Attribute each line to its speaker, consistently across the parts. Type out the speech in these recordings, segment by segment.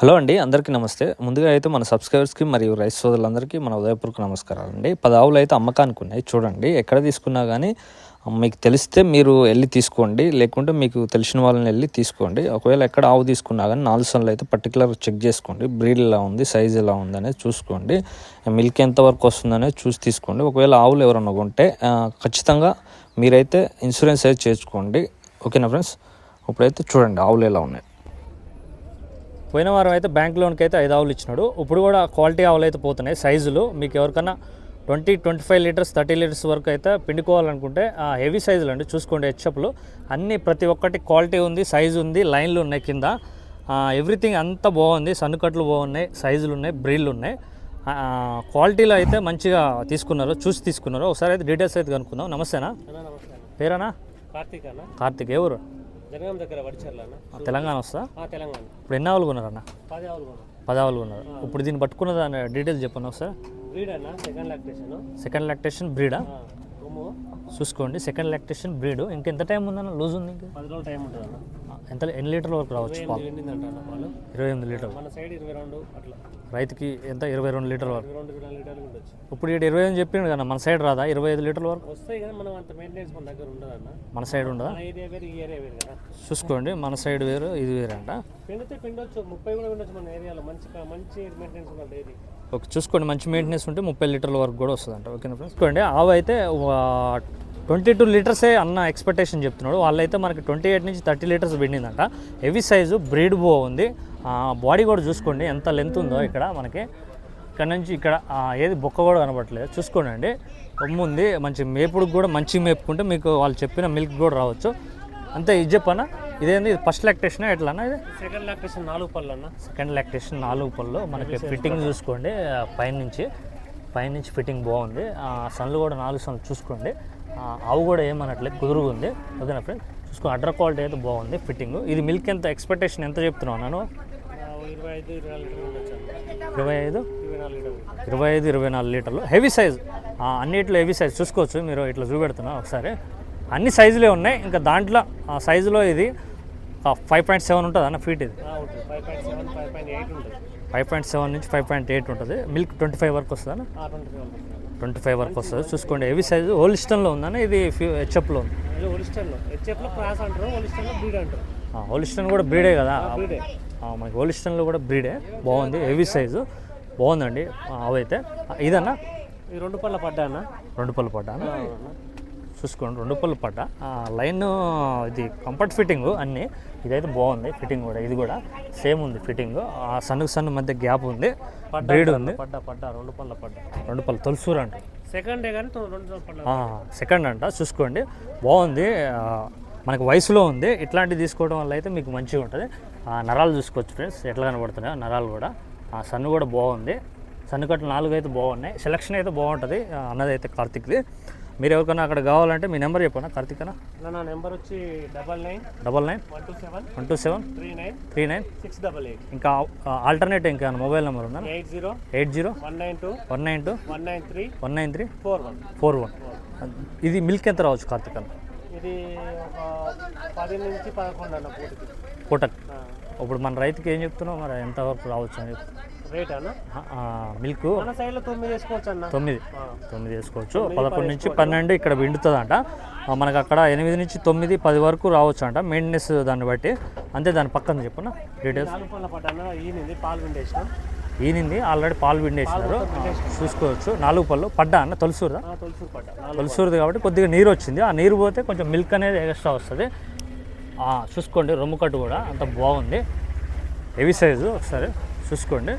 Speaker 1: Hello అండి అందరికీ నమస్తే. ముందుగా అయితే మన సబ్స్క్రైబర్స్కి మరియు రైస్ సోదరులందరికీ మన ఉదయపూర్కి నమస్కారాలు అండి. పదావులు అయితే అమ్మకానికి ఉన్నాయి చూడండి. ఎక్కడ తీసుకున్నా కానీ మీకు తెలిస్తే మీరు వెళ్ళి తీసుకోండి. లేకుంటే మీకు తెలిసిన వాళ్ళని వెళ్ళి తీసుకోండి. ఒకవేళ ఎక్కడ ఆవు తీసుకున్నా కానీ నాలుగు సన్లు అయితే పర్టికులర్ చెక్ చేసుకోండి. బ్రీడ్ ఎలా ఉంది సైజ్ ఎలా ఉందనే చూసుకోండి. మిల్క్ ఎంత వరకు చూసి తీసుకోండి. ఒకవేళ ఆవులు ఎవరన్నా కొంటే ఖచ్చితంగా మీరైతే ఇన్సూరెన్స్ అయితే చేర్చుకోండి ఓకేనా ఫ్రెండ్స్? ఇప్పుడైతే చూడండి ఆవులు ఎలా ఉన్నాయి. పోయిన వారం అయితే బ్యాంక్ లోన్కి అయితే ఐదు ఆవులు ఇచ్చినాడు. ఇప్పుడు కూడా క్వాలిటీ ఆవులు అయితే పోతున్నాయి. సైజులు మీకు ఎవరికన్నా twenty twenty five litres thirty litres వరకు అయితే పిండుకోవాలనుకుంటే హెవీ సైజులు అండి. చూసుకోండి హెచ్ఎప్లు అన్నీ ప్రతి ఒక్కటి క్వాలిటీ ఉంది సైజు ఉంది లైన్లు ఉన్నాయి కింద. ఎవ్రీథింగ్ అంతా బాగుంది. సన్నుకట్లు బాగున్నాయి సైజులు ఉన్నాయి బ్రీళ్ళు ఉన్నాయి. ఆ, క్వాలిటీలో అయితే మంచిగా తీసుకున్నారు చూసి తీసుకున్నారు. ఒకసారి అయితే డీటెయిల్స్ అయితే కనుక్కుందాం. నమస్తేనా? పేరేనా
Speaker 2: కార్తీక్
Speaker 1: కార్తిక్ ఎవరు
Speaker 2: జనగాం దగ్గర
Speaker 1: తెలంగాణ వస్తా?
Speaker 2: తెలంగాణ.
Speaker 1: ఇప్పుడు ఎన్ని ఆవులు కొన్నారన్న
Speaker 2: పది ఆవులు కొన్నాం.
Speaker 1: పదావులు ఉన్నారు ఇప్పుడు దీన్ని పట్టుకున్న దాని డీటెయిల్స్ చెప్పండి ఒకసారి.
Speaker 2: బ్రీడ్ అన్న సెకండ్ లాక్టేషన్
Speaker 1: సెకండ్ లాక్టేషన్ బ్రీడా? చూసుకోండి సెకండ్ లాక్టేషన్ బ్రీడ్ ఇంకెంత టైం ఉందన్న? లూజ్ ఉంది ఇంకా.
Speaker 2: పది రోజులు టైం ఉంటుంది
Speaker 1: ఎంత ఎన్ని లీటర్ల వరకు రావచ్చు పాలు? ఇరవై ఎనిమిది లీటర్లు.
Speaker 2: మన సైడ్ ఇరవై రెండు అట్లా.
Speaker 1: రైతుకి ఎంత? ఇరవై రెండు లీటర్ల వరకు.
Speaker 2: రెండు లీటర్లు ఉండొచ్చు.
Speaker 1: ఇప్పుడు ఇక్కడ ఇరవై ఎనిమిది చెప్పిండు కదా మన సైడ్ రాదా? ఇరవై ఐదు లీటర్ల వరకు.
Speaker 2: వస్తాయి మనం అంత మెయింటెనెన్స్ మన దగ్గర ఉండదు అన్న
Speaker 1: మన సైడ్ ఉండదా?
Speaker 2: ఏరియా వేరు ఈ ఏరియా వేరు కదా.
Speaker 1: చూసుకోండి మన సైడ్ వేరు ఇది వేరే అంట
Speaker 2: పిండితే పిండొచ్చు ముప్పై కూడా పిండొచ్చు మన ఏరియాలో మంచి మంచి మెయింటెనెన్స్ ఉన్న డైరీ
Speaker 1: ఓకే చూసుకోండి మంచి మెయింటెనెన్స్ ఉంటే ముప్పై లీటర్ల వరకు కూడా వస్తుందంట. ఓకేనా ఫ్రెండ్స్ చూసుకోండి ఆవు అయితే ట్వంటీ టూ లీటర్సే అన్న ఎక్స్పెక్టేషన్ చెప్తున్నాడు. వాళ్ళైతే మనకి ట్వంటీ ఎయిట్ నుంచి థర్టీ లీటర్స్ పిండిందంట. హెవీ సైజు బ్రీడ్ బో ఉంది. బాడీ కూడా చూసుకోండి ఎంత లెంత్ ఉందో ఇక్కడ మనకి. ఇక్కడ నుంచి ఇక్కడ ఏది బొక్క కూడా కనబడట్లేదు. చూసుకోండి అండి. కొమ్ము ఉంది మంచి మేపుడు కూడా మంచిగా మేపుకుంటే మీకు వాళ్ళు చెప్పిన మిల్క్ కూడా రావచ్చు. అంతే ఇది చెప్పనా? ఇదేంది? ఫస్ట్ లాక్టేషన్ ఎట్లన్నా ఇది?
Speaker 2: సెకండ్ లాక్టేషన్ నాలుగు పళ్ళు అన్న.
Speaker 1: సెకండ్ లాక్టేషన్ నాలుగు పళ్ళు. మనకి ఫిట్టింగ్ చూసుకోండి. పైనుంచి పైనుంచి ఫిట్టింగ్ బాగుంది. ఆ, సన్లు కూడా నాలుగు సన్లు చూసుకోండి. ఆ, అవి కూడా ఏమనట్లేదు. కుదురుగా ఉంది ఓకేనా ఫ్రెండ్ చూసుకో అడ్ర క్వాలిటీ అయితే బాగుంది ఫిట్టింగ్ ఇది మిల్క్ ఎంత? ఎక్స్పెక్టేషన్ ఎంత చెప్తున్నావు నేను
Speaker 2: ఇరవై ఐదు అన్న.
Speaker 1: ఇరవై ఐదు?
Speaker 2: ఇరవై నాలుగు లీటర్లు
Speaker 1: హెవీ సైజ్ అన్నిట్లో హెవీ సైజ్ చూసుకోవచ్చు. మీరు ఇట్లా చూపెడుతున్నా ఒకసారి. అన్ని సైజులే ఉన్నాయి. ఇంకా దాంట్లో ఆ సైజులో ఇది ఫైవ్ పాయింట్ సెవెన్ ఉంటుంది అన్న ఫీట్ ఇది.
Speaker 2: ఫైవ్ పాయింట్ సెవెన్
Speaker 1: నుంచి ఫైవ్ పాయింట్ ఎయిట్ ఉంటుంది. మిల్క్ ట్వంటీ ఫైవ్ వరకు వస్తుంది
Speaker 2: ఆ, ట్వంటీ ఫైవ్
Speaker 1: వరకు వస్తుంది. చూసుకోండి హెవీ సైజు హోలిస్టన్లో ఉందని ఇది హెచ్ఎఫ్లో ఉంది. హోలిస్టన్ కూడా బ్రీడే కదా? మనకి హోలిస్టన్లో కూడా బ్రీడే బాగుంది హెవీ సైజు బాగుందండి. అవైతే. ఇదన్నా?
Speaker 2: రెండు పళ్ళ పడ్డా అన్న?
Speaker 1: రెండు పళ్ళు పడ్డా చూసుకోండి రెండు పళ్ళు పడ్డ లైన్ ఇది కంఫర్ట్ ఫిట్టింగ్ అన్నీ. ఇదైతే బాగుంది ఫిట్టింగ్ కూడా ఇది కూడా సేమ్ ఉంది ఫిట్టింగ్ ఆ సన్నుకు సన్ను మధ్య గ్యాప్ ఉంది బ్రీడ్ ఉంది.
Speaker 2: పడ్డా పడ్డా రెండు పళ్ళ పడ్డా.
Speaker 1: రెండు పళ్ళు తొలసూరు అంటే.
Speaker 2: సెకండ్
Speaker 1: సెకండ్ అంట చూసుకోండి. బాగుంది మనకి వయసులో ఉంది. ఇట్లాంటివి తీసుకోవడం వల్ల అయితే మీకు మంచిగా ఉంటుంది. ఆ, నరాలు చూసుకోవచ్చు ఫ్రెండ్స్ ఎట్లా కనబడుతున్నాయో నరాలు కూడా. ఆ సన్ను కూడా బాగుంది. సన్ను కట్లు నాలుగు అయితే బాగున్నాయి. సెలక్షన్ అయితే బాగుంటుంది అన్నది అయితే కార్తిక్ది. మీరు ఎవరికైనా అక్కడ కావాలంటే మీ నెంబర్ చెప్పనా? కార్తిక్ అన్న
Speaker 2: నా నెంబర్ వచ్చి double nine
Speaker 1: double nine
Speaker 2: one two seven
Speaker 1: one two seven
Speaker 2: three nine
Speaker 1: three nine
Speaker 2: six double eight
Speaker 1: ఇంకా ఆల్టర్నేట్ ఇంకా మొబైల్ నెంబర్ ఉందా?
Speaker 2: Eight zero
Speaker 1: eight zero
Speaker 2: one nine two
Speaker 1: one nine two
Speaker 2: one nine three
Speaker 1: one nine three
Speaker 2: four one
Speaker 1: four one. ఇది milk ఎంత రావచ్చు కార్తిక్ అన్న
Speaker 2: ఇది పది నుంచి పదకొండు అన్న పూటకి.
Speaker 1: పూటక్. ఇప్పుడు మన రైతుకి ఏం చెప్తున్నావు? మరి ఎంతవరకు రావచ్చు అని చెప్తున్నావు?
Speaker 2: రేట్
Speaker 1: మిల్క్
Speaker 2: తొమ్మిది
Speaker 1: తొమ్మిది. వేసుకోవచ్చు. పదకొండు నుంచి పన్నెండు ఇక్కడ విండుతుందంట. మనకు అక్కడ ఎనిమిది నుంచి తొమ్మిది పది వరకు రావచ్చు అంట మెయింటెనెన్స్ దాన్ని బట్టి. అంతే దాని పక్కన చెప్పున? డీటెయిల్స్
Speaker 2: ఈనింది
Speaker 1: ఆల్రెడీ పాలు పిండేసినారు చూసుకోవచ్చు. నాలుగు పళ్ళు పడ్డా అన్న? తొలసూరుదా? తొలసూరుది కాబట్టి కొద్దిగా నీరు వచ్చింది. ఆ నీరు పోతే కొంచెం మిల్క్ అనేది ఎక్స్ట్రా వస్తుంది. చూసుకోండి. రొమ్ము కట్టు కూడా అంత బాగుంది. హెవీ సైజు ఒకసారి చూసుకోండి.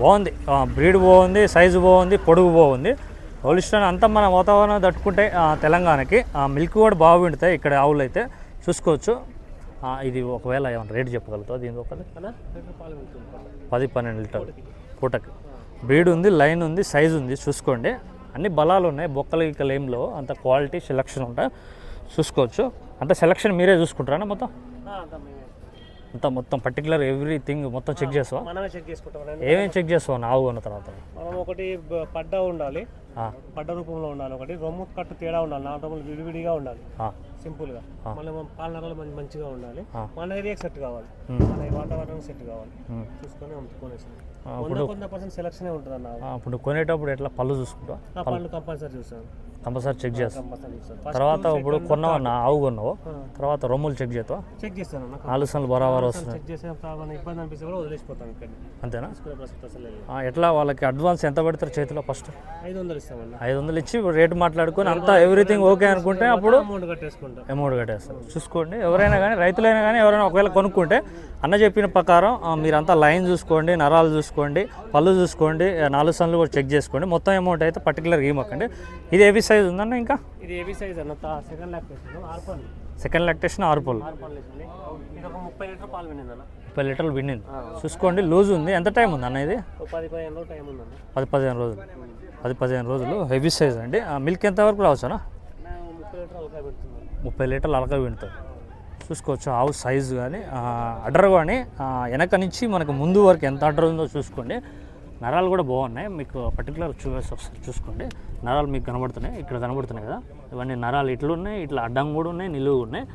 Speaker 1: బాగుంది. బ్రీడ్ బాగుంది సైజు బాగుంది పొడుగు బాగుంది. హోలిస్టన్ అంతా మన వాతావరణం తట్టుకుంటే తెలంగాణకి ఆ, మిల్క్ కూడా బాగా విండుతాయి ఇక్కడ ఆవులు అయితే. చూసుకోవచ్చు. ఇది ఒకవేళ ఏమైనా రేట్ చెప్పగలుగుతావు? దీని
Speaker 2: పడ్డా
Speaker 1: పది పన్నెండు లీటర్లు. పూటకి. బ్రీడ్ ఉంది లైన్ ఉంది సైజ్ ఉంది. చూసుకోండి. అన్ని బలాలు ఉన్నాయి. బొక్కల గిక్కలు అంత క్వాలిటీ సెలక్షన్ ఉంటాయి. చూసుకోవచ్చు. అంత సెలక్షన్ మీరే చూసుకుంటారా మొత్తం?
Speaker 2: అంతా
Speaker 1: మొత్తం పర్టికులర్ ఎవ్రీథింగ్ మొత్తం చెక్ చేస్తావా?
Speaker 2: మనమే చెక్ చేసుకుంటాం.
Speaker 1: ఏమేమి చెక్ చేస్తావు? ఆవు కొన్న తర్వాత.
Speaker 2: మనం ఒకటి పడ్డ ఉండాలి. పడ్డ రూపంలో ఉండాలి ఒకటి. రొమ్ము కట్టు తేడా ఉండాలి. నాలుగు రొమ్ములు విడివిడిగా ఉండాలి. సింపుల్గా. మళ్ళీ మన పాలనరలు మంచి మంచిగా ఉండాలి. మన ఏరియాకి సెట్ కావాలి. మన వాతావరణం సెట్ కావాలి. చూసుకొని అమ్ముకునేసి
Speaker 1: ఆ,
Speaker 2: వంద వంద పర్సెంట్ సెలక్షన్ ఉంటుంది అన్న
Speaker 1: ఇప్పుడు కొనేటప్పుడు ఎట్లా పళ్ళు చూసుకుంటావా?
Speaker 2: నా పళ్ళు. కంపల్సరీ చూస్తాను.
Speaker 1: కంపల్సరీ చెక్
Speaker 2: చూస్తాను
Speaker 1: తర్వాత ఇప్పుడు కొన్నావన్నా ఆవు కొన్నావు తర్వాత రొమ్ములు చెక్ చేస్తావా?
Speaker 2: చెక్ చేస్తాను అన్న
Speaker 1: నాలుగు సార్లు బరాబర్ వస్తున్నాయి.
Speaker 2: ఇబ్బంది అనిపిస్తే కూడా ఇక్కడ.
Speaker 1: అంతేనా? ఎట్లా వాళ్ళకి అడ్వాన్స్ ఎంత పెడతారు చేతిలో ఫస్ట్
Speaker 2: ఐదు వందలు ఇస్తామన్న.
Speaker 1: ఐదు వందలు ఇచ్చి రేటు మాట్లాడుకొని అంతా ఎవ్రీథింగ్ ఓకే అనుకుంటే అప్పుడు
Speaker 2: అమౌంట్ కట్టేసుకుంటాం.
Speaker 1: అమౌంట్ కట్టేస్తారు. చూసుకోండి ఎవరైనా కానీ రైతులైనా కానీ ఎవరైనా ఒకవేళ కొనుక్కుంటే అన్న చెప్పిన ప్రకారం మీరంతా లైన్ చూసుకోండి నరాలు చూసుకోండి పళ్ళు చూసుకోండి నాలుగు సన్లు కూడా చెక్ చేసుకోండి. మొత్తం అమౌంట్ అయితే పర్టికులర్ ఇవ్వకండి ఇది ఏవి సైజ్ ఉందన్న ఇంకా?
Speaker 2: ఇది ఏవి సైజ్ అన్న సెకండ్ ల్యాక్ వేసాను ఆరు పళ్ళు
Speaker 1: సెకండ్ లాక్టేషన్
Speaker 2: ఇది ఒక ముప్పై లీటర్ పాలు వినింది అన్న.
Speaker 1: ముప్పై లీటర్లు విన్నింది చూసుకోండి లూజ్ ఉంది. ఎంత టైం ఉంది అన్న ఇది?
Speaker 2: పది పదిహేను రోజులు టైం
Speaker 1: పది పదిహేను రోజులు. పది పదిహేను రోజులు హెవీ సైజ్ అండి. మిల్క్ ఎంత వరకు రావచ్చు అన్న
Speaker 2: ముప్పై
Speaker 1: లీటర్లు అలక వింటుంది చూసుకోవచ్చు ఆవు సైజు కానీ అడ్డర్ కానీ వెనక నుంచి మనకు ముందు వరకు ఎంత అడ్డర్ ఉందో చూసుకోండి. నరాలు కూడా బాగున్నాయి. మీకు పర్టికులర్ చూసి ఒకసారి చూసుకోండి. నరాలు మీకు కనబడుతున్నాయి. ఇక్కడ కనబడుతున్నాయి కదా. ఇవన్నీ నరాలు ఇట్లు ఉన్నాయి ఇట్లా అడ్డం కూడా ఉన్నాయి నిలువు ఉన్నాయి.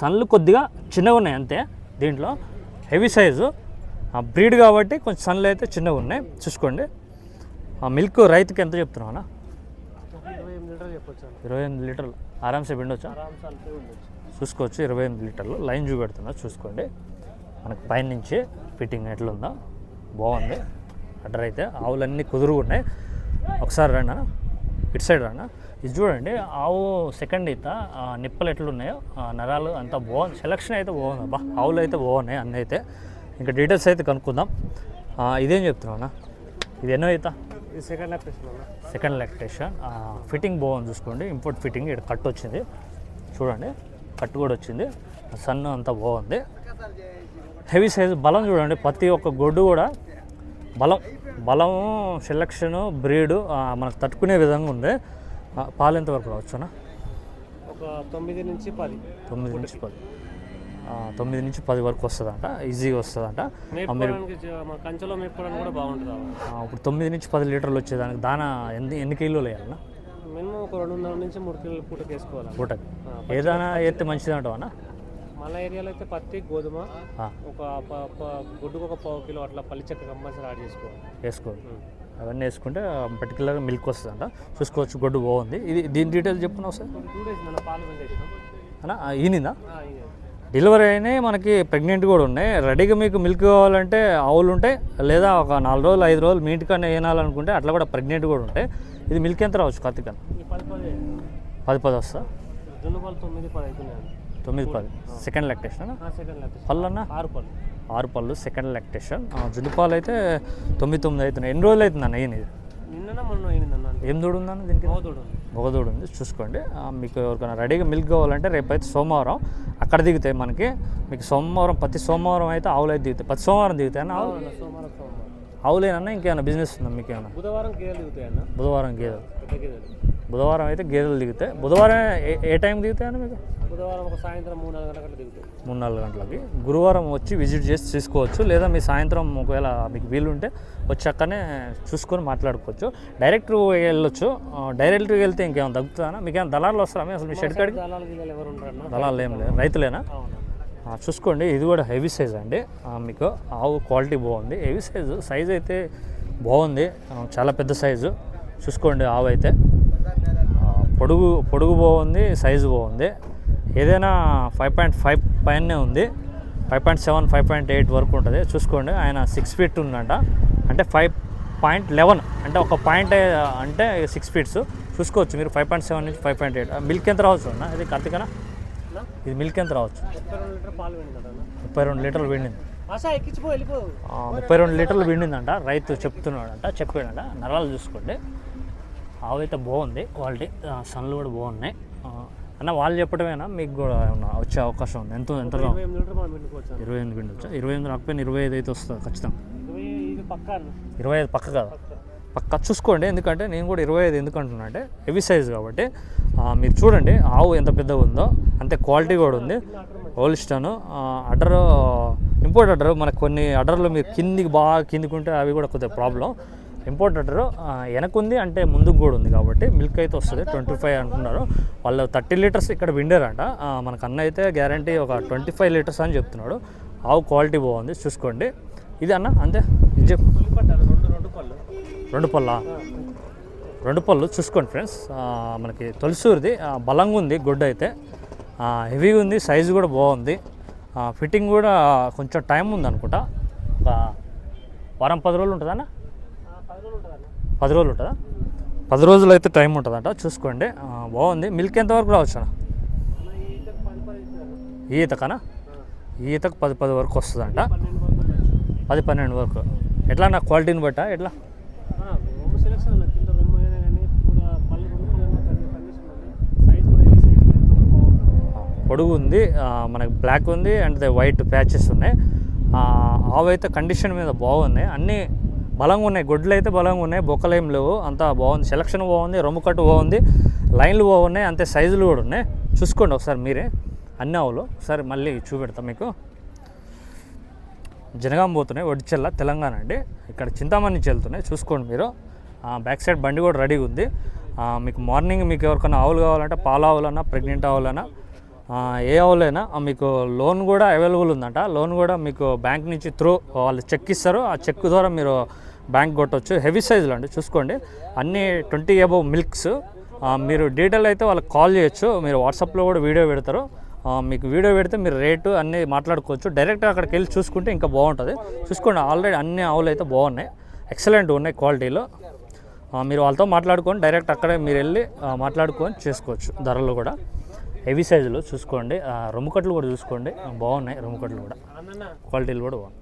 Speaker 1: సన్లు కొద్దిగా చిన్నగా ఉన్నాయి అంతే. దీంట్లో హెవీ సైజు. బ్రీడ్ కాబట్టి కొంచెం సన్లు అయితే చిన్నగా ఉన్నాయి. చూసుకోండి. ఆ మిల్క్ రైతుకి ఎంత చెప్తున్నావు అన్న?
Speaker 2: ఇరవై ఎనిమిది లీటర్లు.
Speaker 1: ఇరవై ఎనిమిది లీటర్లు ఆరామ్సే పిండొచ్చా? చూసుకోవచ్చు. ఇరవై ఎనిమిది లీటర్లు. లైన్ చూపెడుతున్నా. చూసుకోండి. మనకు పైన నుంచి ఫిట్టింగ్ ఎట్లుందో. బాగుంది. అడ్డర్ అయితే ఆవులన్నీ కుదురుగున్నాయి ఒకసారి రండి ఇటు సైడ్ రండి ఇది చూడండి ఆవు సెకండ్ ఈత నిప్పలు ఎట్లున్నాయో నరాలు అంతా బాగుంది. సెలక్షన్ అయితే బాగుంది అబ్బా. ఆవులు అయితే బాగున్నాయి అన్నీ అయితే. ఇంకా డీటెయిల్స్ అయితే కనుక్కుందాం. ఇదేం చెప్తున్నావు అన్న? ఇది ఎన్నో ఈత?
Speaker 2: ఇది సెకండ్ అన్న.
Speaker 1: సెకండ్ లాక్టేషన్ ఫిట్టింగ్ బాగుంది చూసుకోండి. ఇంపోర్ట్ ఫిట్టింగ్ ఇక్కడ కట్ వచ్చింది. చూడండి కట్ కూడా వచ్చింది. సన్ అంతా బాగుంది. హెవీ సైజ్ బలం చూడండి. ప్రతి ఒక్క గొడ్డు కూడా బలం బలము సెలక్షను బ్రీడు మనకు తట్టుకునే విధంగా ఉంది. పాలు ఎంతవరకు రావచ్చునా
Speaker 2: ఒక తొమ్మిది నుంచి పది.
Speaker 1: తొమ్మిది నుంచి పది తొమ్మిది నుంచి పది వరకు వస్తుందంట ఈజీగా వస్తుందంట.
Speaker 2: కంచెలో మేపుకోవడానికి కూడా బాగుంటుంది
Speaker 1: ఇప్పుడు తొమ్మిది నుంచి పది లీటర్లు వచ్చేదానికి దానా ఎన్ని ఎన్ని కిలోలు వేయాలన్నా
Speaker 2: మినిమం ఒక రెండున్నర నుంచి మూడు కిలోల పూటకి వేసుకోవాలి
Speaker 1: పూటకి. ఏదైనా ఎత్తే మంచిది అంటావా?
Speaker 2: మన ఏరియాలో అయితే పత్తి గోధుమ ఒక గుడ్డుకు ఒక పావు కిలో అట్లా పల్లి చెక్క కంపల్సరీ యాడ్ చేసుకోవాలి.
Speaker 1: వేసుకో అవన్నీ వేసుకుంటే పర్టికులర్ మిల్క్ వస్తుందంట. చూసుకోవచ్చు గొడ్డు బాగుంది. ఇది దీని డీటెయిల్స్ చెప్పుకున్నావు సార్?
Speaker 2: టూ డేస్ మన పాలు
Speaker 1: అన్న ఈనిందా. డెలివరీ అయినాయి మనకి ప్రెగ్నెంట్ కూడా ఉన్నాయి. రెడీగా మీకు మిల్క్ కావాలంటే ఆవులు ఉంటాయి లేదా ఒక నాలుగు రోజులు ఐదు రోజులు మీ ఇంటికన్నా ఏనాలనుకుంటే అట్లా కూడా ప్రెగ్నెంట్ కూడా ఉంటాయి. ఇది మిల్క్ ఎంత రావచ్చు
Speaker 2: ఈ పది పది
Speaker 1: పది పది వస్తా?
Speaker 2: జొన్న పాలు తొమ్మిది పది అవుతున్నాయి
Speaker 1: తొమ్మిది పది సెకండ్ లాక్టేషన్ పళ్ళు అన్న
Speaker 2: ఆరు పళ్ళు.
Speaker 1: ఆరు పళ్ళు సెకండ్ లాక్టేషన్ జున్నుపాలు అయితే తొమ్మిది తొమ్మిది అవుతున్నాయి. ఎన్ని రోజులు అవుతుంది అన్న
Speaker 2: అయిందన్న
Speaker 1: ఏం దూడు ఉందన్న దీనికి. మొగదూడు ఉంది. చూసుకోండి. మీకు ఎవరికైనా రెడీగా మిల్క్ కావాలంటే రేపైతే సోమవారం అక్కడ దిగుతాయి మనకి. మీకు సోమవారం ప్రతి సోమవారం అయితే ఆవులు అయితే దిగుతాయి. ప్రతి సోమవారం దిగుతాయి అన్న ఆవులు? ఆవులేనన్నా ఇంకేమైనా బిజినెస్ ఉందా మీకు ఏమైనా
Speaker 2: బుధవారం గేదెలు
Speaker 1: బుధవారం గేదెలు బుధవారం అయితే గేదెలు దిగుతాయి. బుధవారం ఏ ఏ టైం దిగుతాయన్న మీకు?
Speaker 2: బుధవారం ఒక సాయంత్రం మూడు నాలుగు గంటల దిగుతాయి.
Speaker 1: మూడు నాలుగు గంటలకి. గురువారం వచ్చి విజిట్ చేసి తీసుకోవచ్చు లేదా మీ సాయంత్రం ఒకవేళ మీకు వీలుంటే వచ్చి అక్కడనే చూసుకొని మాట్లాడుకోవచ్చు. డైరెక్ట్ వెళ్ళొచ్చు. డైరెక్ట్గా వెళ్తే ఇంకేమైనా తగ్గుతుందా మీకు ఏమైనా దళాలు వస్తారా అసలు మీ షెడ్ కాడికి?
Speaker 2: దళాలు
Speaker 1: ఏం లేదు రైతులేనా? చూసుకోండి. ఇది కూడా హెవీ సైజ్ అండి. మీకు ఆవు క్వాలిటీ బాగుంది. హెవీ సైజు సైజ్ అయితే బాగుంది. చాలా పెద్ద సైజు చూసుకోండి ఆవు అయితే. పొడుగు పొడుగు బాగుంది సైజు బాగుంది ఏదైనా ఫైవ్ పాయింట్ ఫైవ్ పైనే ఉంది. Five point seven five point eight వరకు ఉంటుంది. చూసుకోండి ఆయన సిక్స్ ఫీట్ ఉందంట. అంటే ఫైవ్ పాయింట్ లెవెన్ అంటే ఒక పాయింట్ అంటే సిక్స్ ఫీట్స్. చూసుకోవచ్చు మీరు ఫైవ్ పాయింట్ సెవెన్ నుంచి ఫైవ్ పాయింట్ ఎయిట్. మిల్క్ ఎంత రావచ్చు అన్న? ఇది కార్తీకనా? ఇది మిల్క్ ఎంత రావచ్చు?
Speaker 2: ముప్పై రెండు
Speaker 1: లీటర్లు ఆ, ముప్పై రెండు లీటర్లు విండిందంట. రైతు చెప్తున్నాడంట చెప్పాడంట. నరాలు చూసుకోండి. ఆవు అయితే బాగుంది. క్వాలిటీ సన్లు కూడా బాగున్నాయి. అన్న వాళ్ళు చెప్పడమేనా? మీకు కూడా ఏమన్నా వచ్చే అవకాశం ఉంది? ఎంత ఎంత
Speaker 2: ఇరవై ఎనిమిది పిండుకోవచ్చు అన్న.
Speaker 1: ఇరవై ఎనిమిది రాకపోయినా ఇరవై ఐదు అయితే వస్తుంది ఖచ్చితంగా.
Speaker 2: ఇరవై
Speaker 1: ఐదు పక్క కదా?
Speaker 2: పక్క.
Speaker 1: చూసుకోండి ఎందుకంటే నేను కూడా ఇరవై ఐదు ఎందుకు అంటున్నా అంటే హెవీ సైజ్ కాబట్టి మీరు చూడండి ఆవు ఎంత పెద్దగా ఉందో అంతే క్వాలిటీ కూడా ఉంది. హోల్స్టన్ అడ్డర్ ఇంపోర్ట్ అడ్డర్ మనకు కొన్ని అడ్డర్లు మీరు కిందికి బాగా కిందికి ఉంటే అవి కూడా కొద్దిగా ప్రాబ్లం ఇంపోర్ట్ వెనకుంది అంటే ముందుకు కూడా ఉంది కాబట్టి మిల్క్ అయితే వస్తుంది ట్వంటీ ఫైవ్ అంటున్నారు. వాళ్ళు థర్టీ లీటర్స్ ఇక్కడ విండారంట. మనకు అన్న అయితే గ్యారంటీ ఒక ట్వంటీ ఫైవ్ లీటర్స్ అని చెప్తున్నాడు. ఆవు క్వాలిటీ బాగుంది చూసుకోండి. ఇది అన్న అంతే. ఇది చెప్పు.
Speaker 2: రెండు రెండు పళ్ళు?
Speaker 1: రెండు పళ్ళ. రెండు పళ్ళు చూసుకోండి ఫ్రెండ్స్ మనకి తొలిసూరిది. బలంగా ఉంది గుడ్డ అయితే. హెవీగా ఉంది సైజు కూడా బాగుంది. ఫిట్టింగ్ కూడా కొంచెం టైం ఉంది అనుకుంటా ఒక వారం పది రోజులు ఉంటుందన్నా అన్న
Speaker 2: ఆ, పది రోజులు ఉంటుంది అన్న
Speaker 1: పది రోజులు ఉంటుందా? పది రోజులు అయితే టైం ఉంటుందంట చూసుకోండి. బాగుంది. మిల్క్ ఎంతవరకు రావచ్చు ఈతకనా? ఈతకు పది పది వరకు వస్తుందంట. పది పన్నెండు వరకు. ఎట్లా నా క్వాలిటీని బట్టా? ఎట్లా? పొడుగు ఉంది. మనకి బ్లాక్ ఉంది అండ్ వైట్ ప్యాచెస్ ఉన్నాయి. అయితే కండిషన్ మీద బాగున్నాయి అన్నీ బలంగా ఉన్నాయి గొడ్లు అయితే బలంగా ఉన్నాయి బొక్కలు ఏం లేవు. అంతా బాగుంది. సెలక్షన్ బాగుంది రొమ్ము కట్టు బాగుంది లైన్లు బాగున్నాయి అంతే సైజులు కూడా ఉన్నాయి. చూసుకోండి ఒకసారి మీరే. అన్ని ఆవులు. ఒకసారి మళ్ళీ చూపెడతాం మీకు. జనగాం పోతున్నాయి ఒడిచెల్ల తెలంగాణ అండి. ఇక్కడ చింతామణి నుంచి వెళ్తున్నాయి చూసుకోండి మీరు. బ్యాక్ సైడ్ బండి కూడా రెడీగా ఉంది. మీకు మార్నింగ్ మీకు ఎవరికైనా ఆవులు కావాలంటే పాల ఆవులన్నా ప్రెగ్నెంట్ ఆవులన్నా ఏ ఆవులైనా మీకు లోన్ కూడా అవైలబుల్ ఉందంట. లోన్ కూడా మీకు బ్యాంక్ నుంచి త్రూ వాళ్ళు చెక్ ఇస్తారు. ఆ చెక్ ద్వారా మీరు బ్యాంక్ కొట్టవచ్చు హెవీ సైజులో అండి చూసుకోండి. అన్నీ ట్వంటీ అబవ్ మిల్క్స్. మీరు డీటెయిల్ అయితే వాళ్ళకి కాల్ చేయొచ్చు. మీరు వాట్సాప్లో కూడా వీడియో పెడతారు. మీకు వీడియో పెడితే మీరు రేటు అన్నీ మాట్లాడుకోవచ్చు. డైరెక్ట్ అక్కడికి వెళ్ళి చూసుకుంటే ఇంకా బాగుంటుంది. చూసుకోండి ఆల్రెడీ అన్ని ఆవులు అయితే బాగున్నాయి. ఎక్సలెంట్ ఉన్నాయి క్వాలిటీలో. మీరు వాళ్ళతో మాట్లాడుకొని డైరెక్ట్ అక్కడే మీరు వెళ్ళి మాట్లాడుకొని చేసుకోవచ్చు ధరలు కూడా. హెవీ సైజులు చూసుకోండి. ఆ, రొమ్ము కట్లు కూడా చూసుకోండి. బాగున్నాయి రొమ్ము కట్లు కూడా. క్వాలిటీలు కూడా బాగున్నాయి.